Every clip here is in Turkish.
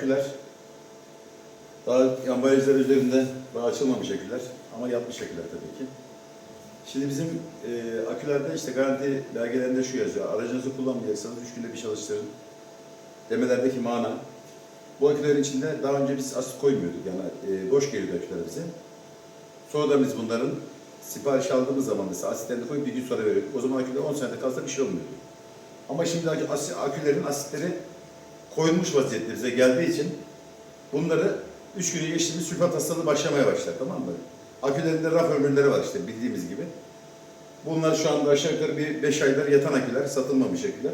Aküler daha ambalajlar üzerinde daha açılmamış aküler ama yapmış aküler tabii ki. Şimdi bizim e, akülerde işte garanti belgelerinde şu yazıyor. Aracınızı kullanmayacaksanız 3 günde bir çalıştırın. Demelerdeki mana. Bu akülerin içinde daha önce biz asit koymuyorduk yani e, boş geliyordu aküler bize. Sonradan biz bunların sipariş aldığımız zaman mesela asitlerini koyup bir gün sonra veriyorduk. O zaman aküde 10 senede kalsa bir şey olmuyordu. Ama şimdi akülerin asitleri koyulmuş vaziyette bize geldiği için bunları 3 günü geçtiğimiz sülfat hastalığı başlamaya başlar tamam mı? Akülerinde raf ömürleri var işte bildiğimiz gibi. Bunlar şu anda aşağı yukarı bir 5 aydır yatan aküler, satılmamış aküler.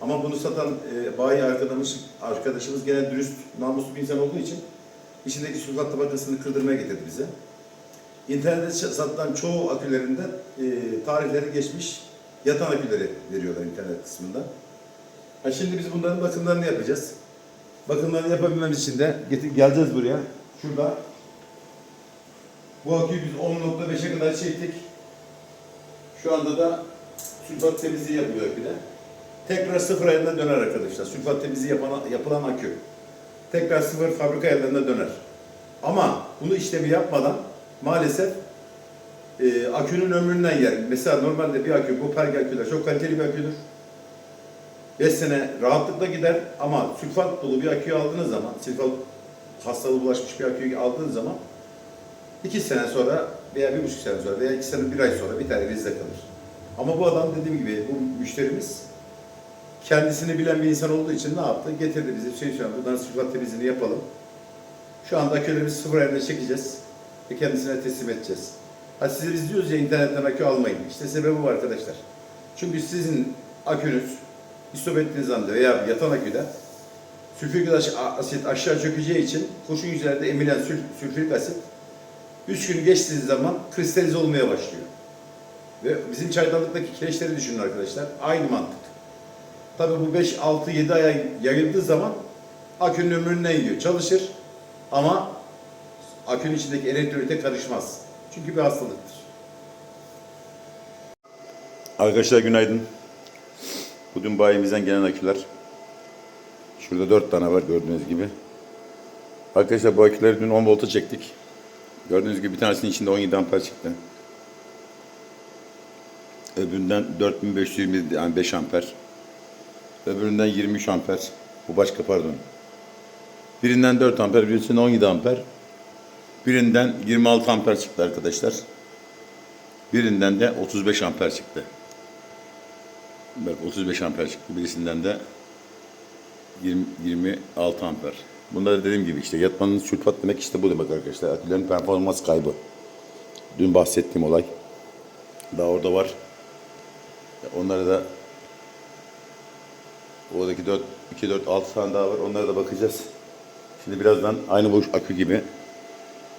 Ama bunu satan e, bayi arkadaşımız, arkadaşımız gene dürüst, namuslu bir insan olduğu için içindeki sülfat tabakasını kırdırmaya getirdi bize. İnternette satılan çoğu akülerinde e, tarihleri geçmiş yatan aküleri veriyorlar internet kısmında. Ha şimdi biz bunların bakımlarını yapacağız. Bakımlarını yapabilmemiz için de geleceğiz buraya. Şurada bu aküyü biz 10.5'e kadar çektik. Şu anda da sülfat temizliği yapılıyor bir de. Tekrar sıfır ayarına döner arkadaşlar. Sülfat temizliği yapan, yapılan akü. Tekrar sıfır fabrika ayarlarına döner. Ama bunu işlemi yapmadan maalesef e, akünün ömründen yer. Mesela normalde bir akü, bu perg aküler çok kaliteli bir aküdür. 5 sene rahatlıkla gider ama sülfat dolu bir aküyü aldığınız zaman, sülfat hastalığı bulaşmış bir aküyü aldığınız zaman 2 sene sonra veya bir buçuk sene sonra veya 2 sene bir ay sonra tane elinizde kalır. Ama bu adam dediğim gibi bu müşterimiz kendisini bilen bir insan olduğu için ne yaptı? Getirdi bizi. Şey şu an buradan sülfat temizliğini yapalım. Şu anda akülerimizi sıfır ayarına çekeceğiz ve kendisine teslim edeceğiz. Ha size biz diyoruz ya internetten akü almayın. İşte sebebi bu arkadaşlar. Çünkü sizin akünüz istop ettiğiniz anda veya yatan aküde sülfürik asit aşağı çökeceği için kurşun yüzeylerde emilen sül sülfürik asit 3 gün geçtiği zaman kristalize olmaya başlıyor. Ve bizim çaydanlıktaki kireçleri düşünün arkadaşlar. Aynı mantık. Tabii bu 5, 6, 7 aya yayıldığı zaman akünün ömründen gidiyor. Çalışır ama akünün içindeki elektrolite karışmaz. Çünkü bir hastalıktır. Arkadaşlar günaydın. Bugün bayimizden gelen aküler. Şurada 4 tane var gördüğünüz gibi. Arkadaşlar bu aküleri dün 10 volta çektik. Gördüğünüz gibi bir tanesinin içinde 17 amper çıktı. Öbüründen 4520 yani 5 amper. Öbüründen 23 amper. Bu başka pardon. Birinden 4 amper, birisinden 17 amper. Birinden 26 amper çıktı arkadaşlar. Birinden de 35 amper çıktı. Bak 35 amper çıktı. Birisinden de 20, 26 amper. Bunda da dediğim gibi işte yatmanın sülfat demek işte bu demek arkadaşlar. Akülerin performans kaybı. Dün bahsettiğim olay. Daha orada var. Onlara da oradaki 4, 2, 4, 6 tane daha var. Onlara da bakacağız. Şimdi birazdan aynı boş akü gibi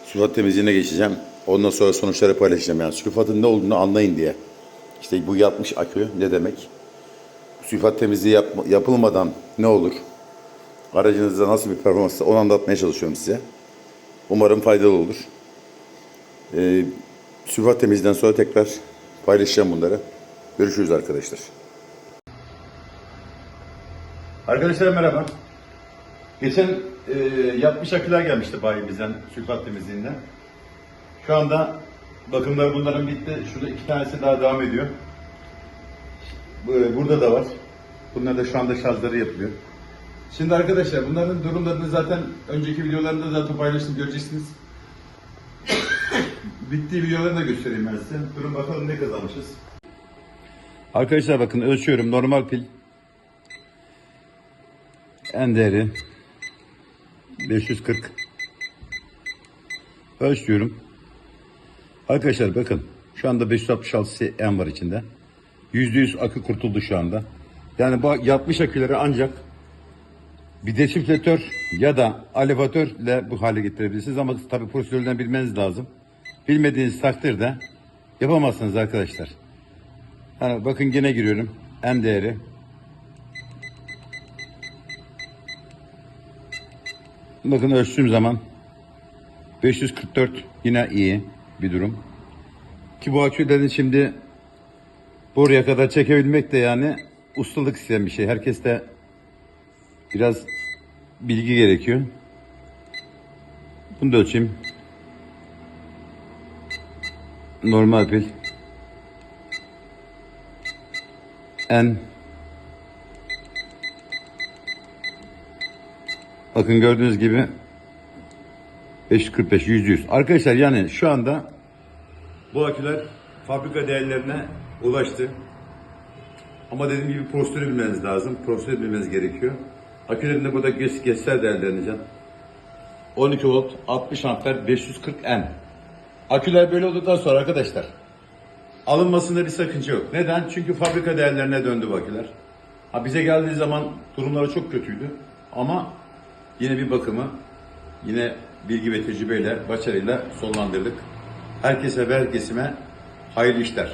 sülfat temizliğine geçeceğim. Ondan sonra sonuçları paylaşacağım. Yani sülfatın ne olduğunu anlayın diye. İşte bu yatmış akü ne demek? Sülfat temizliği yapma- yapılmadan ne olur? Aracınızda nasıl bir performans onu anlatmaya çalışıyorum size. Umarım faydalı olur. Ee, sülfat temizliğinden sonra tekrar paylaşacağım bunları. Görüşürüz arkadaşlar. Arkadaşlar merhaba. Geçen e, yatmış aküler gelmişti bayimizden, sülfat temizliğinden. Şu anda bakımlar bunların bitti. Şurada iki tanesi daha devam ediyor. Bu- Burada da var. Bunlar da şu anda şarjları yapılıyor. Şimdi arkadaşlar bunların durumlarını zaten önceki videolarında zaten paylaştım göreceksiniz. Bittiği videolarını da göstereyim ben size. Durun bakalım ne kazanmışız. Arkadaşlar bakın ölçüyorum normal pil. En değeri 540. Ölçüyorum. Arkadaşlar bakın şu anda 566 en var içinde. %100 akü kurtuldu şu anda. Yani bu yapmış aküleri ancak bir desifletör ya da alevatörle bu hale getirebilirsiniz ama tabii prosedürlerini bilmeniz lazım. Bilmediğiniz takdirde yapamazsınız arkadaşlar. Yani bakın yine giriyorum. M değeri. Bakın ölçtüğüm zaman 544 yine iyi bir durum. Ki bu akülerin şimdi buraya kadar çekebilmek de yani ustalık isteyen bir şey. Herkes de biraz bilgi gerekiyor. Bunu da ölçeyim. Normal pil. N. Bakın gördüğünüz gibi 545 yüzde yüz. Arkadaşlar yani şu anda bu aküler fabrika değerlerine ulaştı. Ama dediğim gibi prosedürü bilmeniz lazım. Prosedürü bilmeniz gerekiyor. Akülerin de burada geç, geçsel değerleneceğim. 12 volt, 60 amper, 540 N. Aküler böyle olduktan sonra arkadaşlar alınmasında bir sakınca yok. Neden? Çünkü fabrika değerlerine döndü bu aküler. Ha bize geldiği zaman durumları çok kötüydü. Ama yine bir bakımı yine bilgi ve tecrübeyle, başarıyla sonlandırdık. Herkese ve herkesime hayırlı işler.